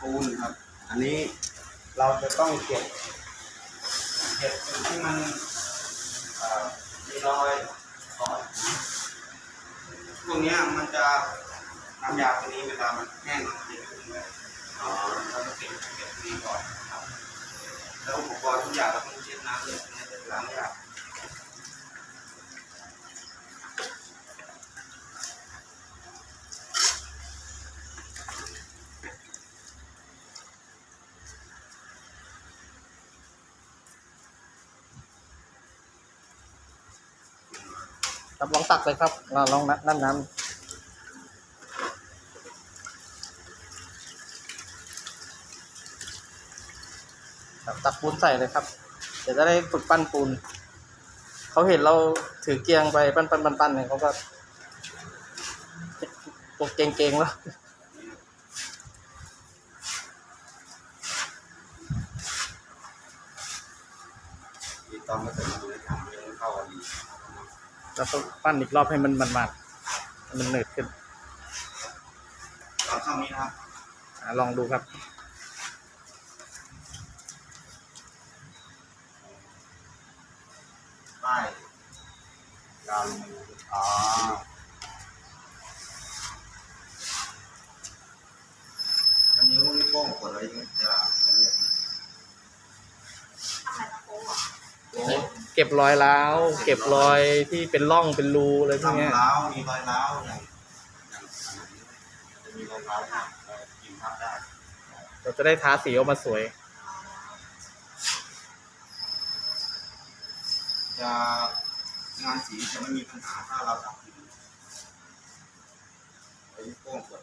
ปูนครับ อันนี้เราจะต้องเก็บเก็บสิ่งที่มันมีรอยก่อนพวกนี้มันจะน้ำยาตัวนี้เวลามันแห้งมันจะขึ้นเลยอ๋อเราต้อเก็บเก็บนี้ก่อนครับแล้วอุปกรณ์ทุกอย่างเราต้องเช็ดน้ำเลยเนี่ยจะล้างยาก ครับลองตักเลยครับเราลองนั่นน้ำครับตักปูนใส่เลยครับ เดี๋ยวจะได้ฝึกปั้นปูน เขาเห็นเราถือเกียงไปปั้นปั้นปั้นปั้นเนี่ยเขาก็ปกเก่งๆแล้วมีตอนมาถึงดูในถังมันเข้ากันดี เราต้องปั้นอีกรอบให้มันมันมันๆให้มันหนืดขึ้นตอนช่องนี้นะครับอะลองดูครับป้ายยาวลงมาดูอ๋ออันนิ้วนิ้วโป้งกดอะไรอย่างเงี้ยจะอันนี้ ทำไมตะโกนอะ โอ้ เก็บรอยร้าวเก็บรอยที่เป็นร่องเป็นรูอะไรพวกเนี้ย ทำร้าวมีรอยร้าวอย่างอย่างอันไหนจะมีรอยร้าวเรากินทับได้เราจะได้ทาสีออกมาสวย จะงานสีจะไม่มีปัญหาถ้าเราจับผิดไอ้นิ้วโป้งกด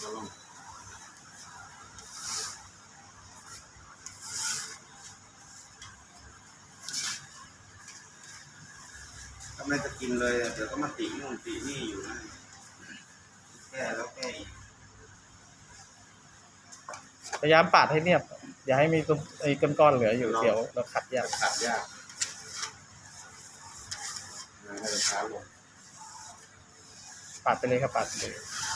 เราลอง ไม่จะกินเลยเดี๋ยวก็มาตินู่นตินี่อยู่นะแก้แล้วแก้อีกพยายามปาดให้เนียบ อย่าให้มีก้อนไอ้ก้อนๆเหลืออยู่เดี๋ยวเราขัดยากขัดยากนะให้มันช้าลงปาดไปเลยครับปาดไปเลยค